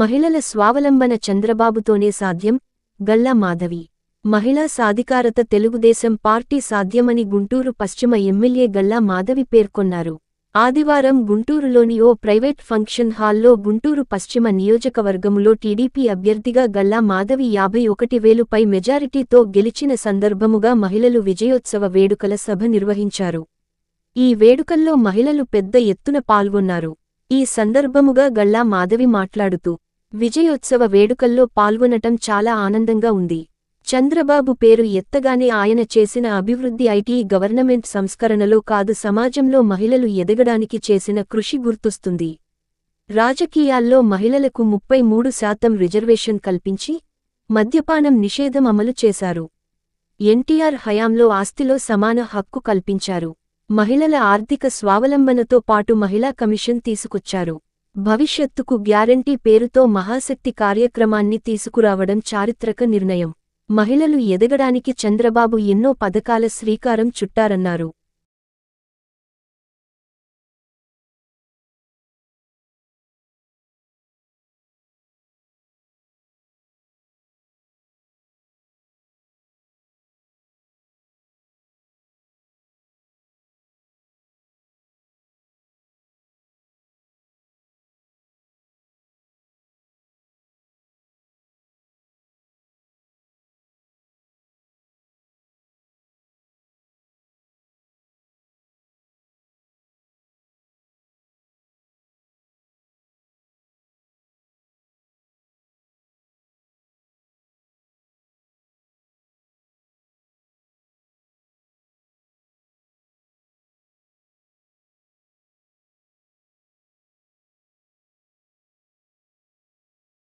మహిళల స్వావలంబన చంద్రబాబుతోనే సాధ్యం గల్లా మాధవి. మహిళా సాధికారత తెలుగుదేశం పార్టీ సాధ్యమని గుంటూరు పశ్చిమ ఎమ్మెల్యే గల్లా మాధవి పేర్కొన్నారు. ఆదివారం గుంటూరులోని ఓ ప్రైవేట్ ఫంక్షన్ హాల్లో గుంటూరు పశ్చిమ నియోజకవర్గములో టీడీపీ అభ్యర్థిగా గల్లా మాధవి యాభై ఒకటి వేలుపై మెజారిటీతో గెలిచిన సందర్భముగా మహిళలు విజయోత్సవ వేడుకల సభ నిర్వహించారు. ఈ వేడుకల్లో మహిళలు పెద్ద ఎత్తున పాల్గొన్నారు. ఈ సందర్భముగా గల్లా మాధవి మాట్లాడుతూ విజయోత్సవ వేడుకల్లో పాల్గొనటం చాలా ఆనందంగా ఉంది. చంద్రబాబు పేరు ఎత్తగానే ఆయన చేసిన అభివృద్ధి ఐటీ గవర్నమెంట్ సంస్కరణలో కాదు సమాజంలో మహిళలు ఎదగడానికి చేసిన కృషి గుర్తొస్తుంది. రాజకీయాల్లో మహిళలకు ముప్పై మూడు శాతం రిజర్వేషన్ కల్పించి మద్యపానం నిషేధం అమలు చేశారు. ఎన్టీఆర్ హయాంలో ఆస్తిలో సమాన హక్కు కల్పించారు. మహిళల ఆర్థిక స్వావలంబనతో పాటు మహిళా కమిషన్ తీసుకొచ్చారు. భవిష్యత్తుకు గ్యారంటీ పేరుతో మహాశక్తి కార్యక్రమాన్ని తీసుకురావడం చారిత్రక నిర్ణయం. మహిళలు ఎదగడానికి చంద్రబాబు ఎన్నో పథకాల శ్రీకారం చుట్టారన్నారు.